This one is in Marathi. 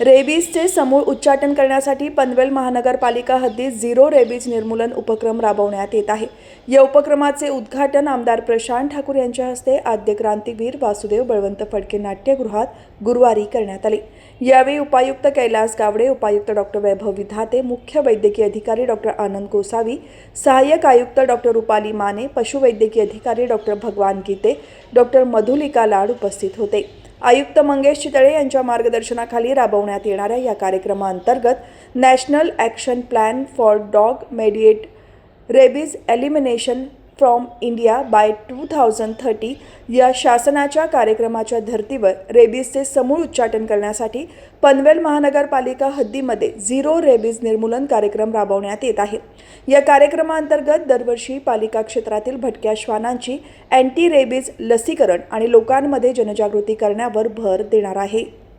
रेबीजचे समूळ उच्चाटन करण्यासाठी पनवेल महानगरपालिका हद्दीत झिरो रेबीज निर्मूलन उपक्रम राबवण्यात येत आहे. या उपक्रमाचे उद्घाटन आमदार प्रशांत ठाकूर यांच्या हस्ते आद्य क्रांतीवीर वासुदेव बळवंत फडके नाट्यगृहात गुरुवारी करण्यात आले. यावेळी उपायुक्त कैलास गावडे उपायुक्त डॉक्टर वैभव विधाते मुख्य वैद्यकीय अधिकारी डॉक्टर आनंद गोसावी सहाय्यक आयुक्त डॉक्टर रुपाली माने पशुवैद्यकीय अधिकारी डॉक्टर भगवान गीते डॉक्टर मधुलिका लाड उपस्थित होते. आयुक्त मंगेश चितळे यांच्या मार्गदर्शनाखाली राबवण्यात येणाऱ्या या कार्यक्रमाअंतर्गत national action plan for dog mediated rabies elimination from India by two thousand thirty या शासनाच्या कार्यक्रमाच्या धर्तीवर रेबीजचे समूळ उच्चाटन करण्यासाठी पनवेल महानगरपालिका हद्दीमध्ये झिरो रेबीज निर्मूलन कार्यक्रम राबवण्यात येत आहे. या कार्यक्रमाअंतर्गत दरवर्षी पालिका क्षेत्रातील भटक्या श्वानांची अँटी रेबीज लसीकरण आणि लोकांमध्ये जनजागृती करण्यावर भर देणार आहे.